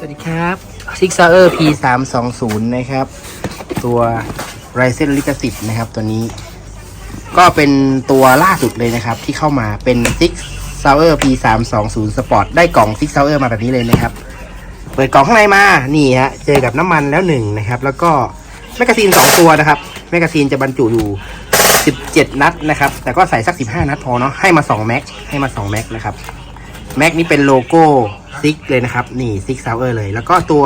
สวัสดีครับ Six h o u r P 3 2 0นะครับ ตัว Ryzen ลิขสิทธิ์นะครับตัวนี้ ก็เป็นตัวล่าสุดเลยนะครับ ที่เข้ามาเป็น Six h o u r P 3 2 0 Sport ได้กล่อง Six h o u r มาแบบนี้เลยนะครับ เปิดกล่องข้างในมานี่ฮะเจอกับน้ำมันแล้วหนึ่งนะครับ แล้วก็แมกกาซีนสองตัวนะครับแมกกาซีนจะบรรจุอยู่ 17 นัดนะครับ แต่ก็ใส่สัก 15 นัดพอเนาะให้มา 2 แม็กให้มา 2 แม็กนะครับ แม็กนี่เป็นโลโก้ซิกเลยนะครับ นี่ซิกซาวเออร์เลย แล้วก็ตัว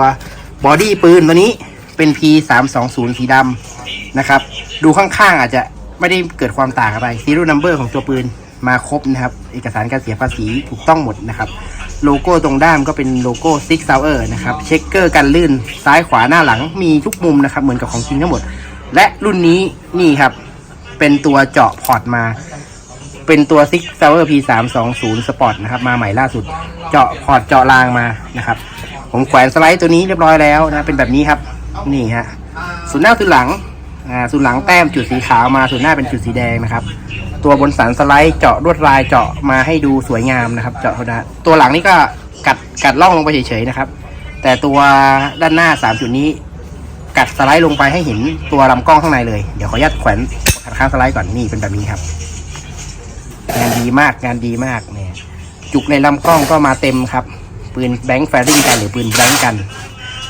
บอดี้ปืนตัวนี้เป็น P 3 2 0สีดำนะครับ ดูข้างๆอาจจะไม่ได้เกิดความต่างอะไรซีรีส์นัมเบอร์ของตัวปืนมาครบนะครับ เอกสารการเสียภาษีถูกต้องหมดนะครับ โลโก้ตรงด้ามก็เป็นโลโก้ซิกซาวเออร์นะครับ เช็คเกอร์กันลื่นซ้ายขวาหน้าหลังมีทุกมุมนะครับ เหมือนกับของจริงทั้งหมด และรุ่นนี้นี่ครับ เป็นตัวเจาะพอร์ตมา เป็นตัว Six s o u r P 3 2 0 Sport นะครับ มาใหม่ล่าสุด เจาะพอร์ตเจาะรางมานะครับ ผมแขวนสไลด์ตัวนี้เรียบร้อยแล้วนะเป็นแบบนี้ครับ นี่ฮะส่วนหน้าส่วนหลังอ่าส่วนหลังแต้มจุดสีขาวมาส่วนหน้าเป็นจุดสีแดงนะครับ ตัวบนสันสไลด์เจาะลวดลายเจาะมาให้ดูสวยงามนะครับ เจาะเท่านั้นตัวหลังนี่ก็กัดกัดล่องลงไปเฉยๆนะครับ แต่ตัวด้านหน้าสามจุดนี้กัดสไลด์ลงไปให้เห็นตัวลำกล้องข้างในเลย เดี๋ยวขออนุญาตแขวนขัดข้างสไลด์ก่อนนี่เป็นแบบนี้ครับ งานดีมากงานดีมากเนี่ยจุกในลำกล้องก็มาเต็มครับ ปืนแบงค์แฟริ่งกันหรือปืนแบงค์กัน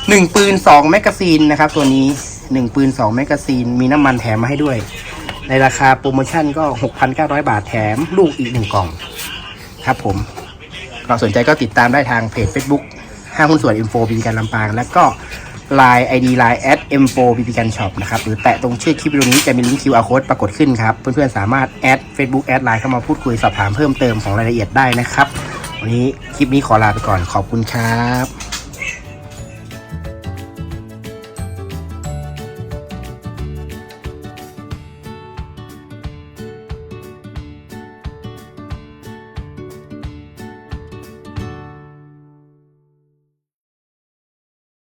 หนึ่งปืนสองแมกกาซีนนะครับ ตัวนี้หนึ่งปืนสองแมกกาซีนมีน้ำมันแถมมาให้ด้วย ในราคาโปรโมชั่นก็ 6,900 บาทแถมลูกอีกหนึ่งกล่อง ครับผมก็สนใจก็ติดตามได้ทางเพจ Facebook ห้างหุ้นส่วน Info บีบีกันลำปาง แล้วก็ Line ID Line M4 บีบีกันช็อปนะครับ หรือแตะตรงชื่อคลิปวิดีโอนี้จะมีลิงก์ QR code ปรากฏขึ้นครับ เพื่อนๆ สามารถแอด Facebook แอดไลน์เข้ามาพูดคุยสอบถามเพิ่มเติมของรายละเอียดได้นะครับ วันนี้คลิปนี้ขอลาไปก่อนขอบคุณครับ